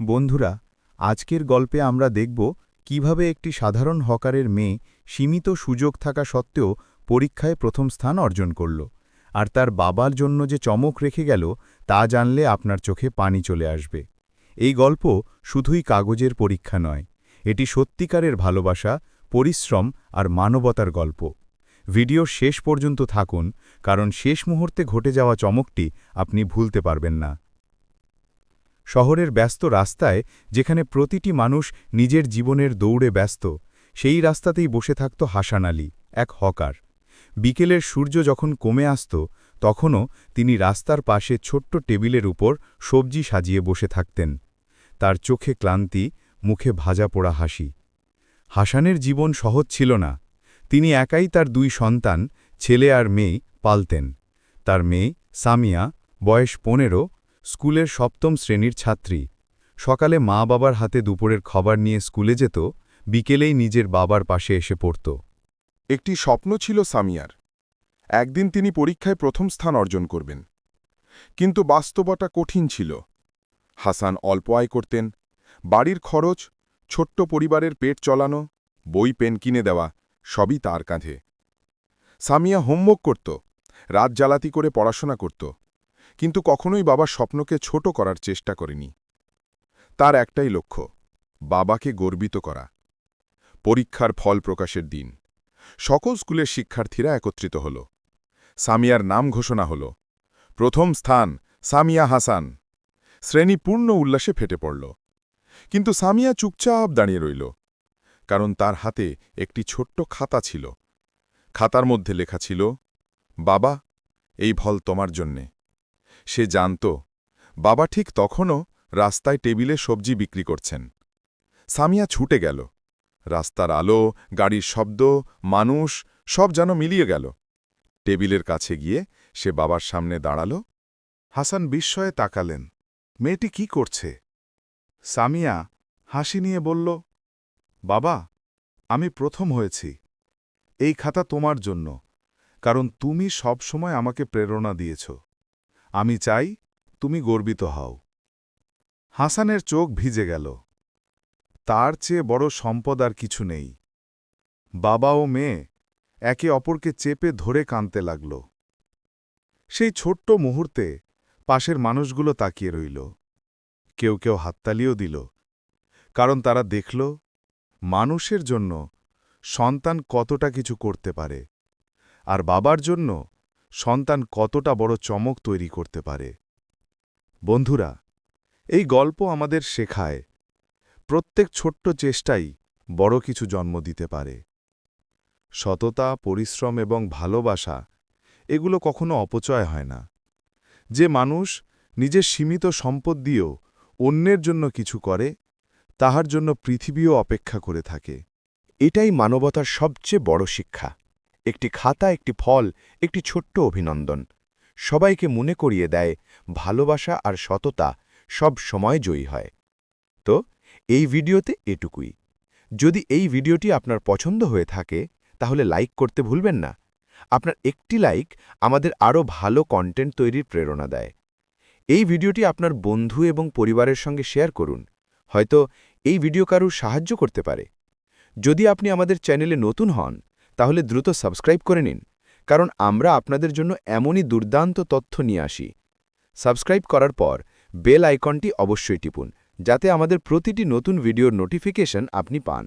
বন্ধুরা, আজকের গল্পে আমরা দেখব কীভাবে একটি সাধারণ হকারের মেয়ে সীমিত সুযোগ থাকা সত্ত্বেও পরীক্ষায় প্রথম স্থান অর্জন করল। আর তার বাবার জন্য যে চমক রেখে গেল, তা জানলে আপনার চোখে পানি চলে আসবে। এই গল্প শুধুই কাগজের পরীক্ষা নয়, এটি সত্যিকারের ভালোবাসা, পরিশ্রম আর মানবতার গল্প। ভিডিও শেষ পর্যন্ত থাকুন, কারণ শেষ মুহূর্তে ঘটে যাওয়া চমকটি আপনি ভুলতে পারবেন না। শহরের ব্যস্ত রাস্তায়, যেখানে প্রতিটি মানুষ নিজের জীবনের দৌড়ে ব্যস্ত, সেই রাস্তাতেই বসে থাকত হাসান আলী, এক হকার। বিকেলের সূর্য যখন কমে আসত, তখনও তিনি রাস্তার পাশে ছোট্ট টেবিলের উপর সবজি সাজিয়ে বসে থাকতেন। তার চোখে ক্লান্তি, মুখে ভাজা পোড়া হাসি। হাসানের জীবন সহজ ছিল না। তিনি একাই তার দুই সন্তান, ছেলে আর মেয়ে, পালতেন। তার মেয়ে সামিয়া, বয়স পনেরো স্কুলের সপ্তম শ্রেণির ছাত্রী। সকালে মা বাবার হাতে দুপুরের খাবার নিয়ে স্কুলে যেত, বিকেলেই নিজের বাবার পাশে এসে পড়ত। একটি স্বপ্ন ছিল সামিয়ার। একদিন তিনি পরীক্ষায় প্রথম স্থান অর্জন করবেন। কিন্তু বাস্তবতা কঠিন ছিল। হাসান অল্প আয় করতেন, বাড়ির খরচ, ছোট্ট পরিবারের পেট চলানো, বই পেন কিনে দেওয়া, সবই তার কাঁধে। সামিয়া হোমওয়ার্ক করত, রাত জ্বালাতি করে পড়াশোনা করত। কিন্তু কখনোই বাবার স্বপ্নকে ছোট করার চেষ্টা করেনি। তার একটাই লক্ষ্য, বাবাকে গর্বিত করা। পরীক্ষার ফল প্রকাশের দিন। সকল স্কুলের শিক্ষার্থীরা একত্রিত হল। সামিয়ার নাম ঘোষণা হল। প্রথম স্থান সামিয়া হাসান। শ্রেণি পূর্ণ উল্লাসে ফেটে পড়ল। কিন্তু সামিয়া চুপচাপ দাঁড়িয়ে রইল। কারণ তার হাতে একটি ছোট্ট খাতা ছিল। খাতার মধ্যে লেখা ছিল, বাবা, এই ফল তোমার জন্যে। সে জানত। বাবা ঠিক তখনও রাস্তায় টেবিলে সবজি বিক্রি করছেন। সামিয়া ছুটে গেল। রাস্তার আলো, গাড়ির শব্দ, মানুষ, সব যেন মিলিয়ে গেল। টেবিলের কাছে গিয়ে সে বাবার সামনে দাঁড়াল। হাসান বিস্ময়ে তাকালেন। মেয়েটি কি করছে? সামিয়া হাসি নিয়ে বলল, বাবা, আমি প্রথম হয়েছি। এই খাতা তোমার জন্য, কারণ তুমি সব সময় আমাকে প্রেরণা দিয়েছ। আমি চাই তুমি গর্বিত হও। হাসানের চোখ ভিজে গেল। তার চেয়ে বড় সম্পদ আর কিছু নেই। বাবা ও মেয়ে একে অপরকে চেপে ধরে কাঁদতে লাগল। সেই ছোট্ট মুহূর্তে পাশের মানুষগুলো তাকিয়ে রইল। কেউ কেউ হাততালিও দিল, কারণ তারা দেখল মানুষের জন্য সন্তান কতটা কিছু করতে পারে, আর বাবার জন্য সন্তান কতটা বড় চমক তৈরি করতে পারে। বন্ধুরা, এই গল্প আমাদের শেখায়, প্রত্যেক ছোট্ট চেষ্টাই বড় কিছু জন্ম দিতে পারে। সততা, পরিশ্রম এবং ভালোবাসা, এগুলো কখনো অপচয় হয় না। যে মানুষ নিজের সীমিত সম্পদ দিয়েও অন্যের জন্য কিছু করে, তাহার জন্য পৃথিবীও অপেক্ষা করে থাকে। এটাই মানবতার সবচেয়ে বড় শিক্ষা। একটি খাতা, একটি ফল, একটি ছোট্ট অভিনন্দন। সবাইকে মনে করিয়ে দেয়, ভালোবাসা আর সততা সব সময় জয়ী হয়। তো, এই ভিডিওতে এটুকুই। যদি এই ভিডিওটি আপনার পছন্দ হয়ে থাকে, তাহলে লাইক করতে ভুলবেন না। আপনার একটি লাইক আমাদের আরও ভালো কন্টেন্ট তৈরির প্রেরণা দেয়। এই ভিডিওটি আপনার বন্ধু এবং পরিবারের সঙ্গে শেয়ার করুন। হয়তো এই ভিডিও কারুর সাহায্য করতে পারে। যদি আপনি আমাদের চ্যানেলে নতুন হন তাহলে দ্রুত সাবস্ক্রাইব করে নিন, কারণ আমরা আপনাদের জন্য এমনই দুর্দান্ত তথ্য নিয়ে আসি। সাবস্ক্রাইব করার পর বেল আইকনটি অবশ্যই টিপুন, যাতে আমাদের প্রতিটি নতুন ভিডিওর নোটিফিকেশন আপনি পান।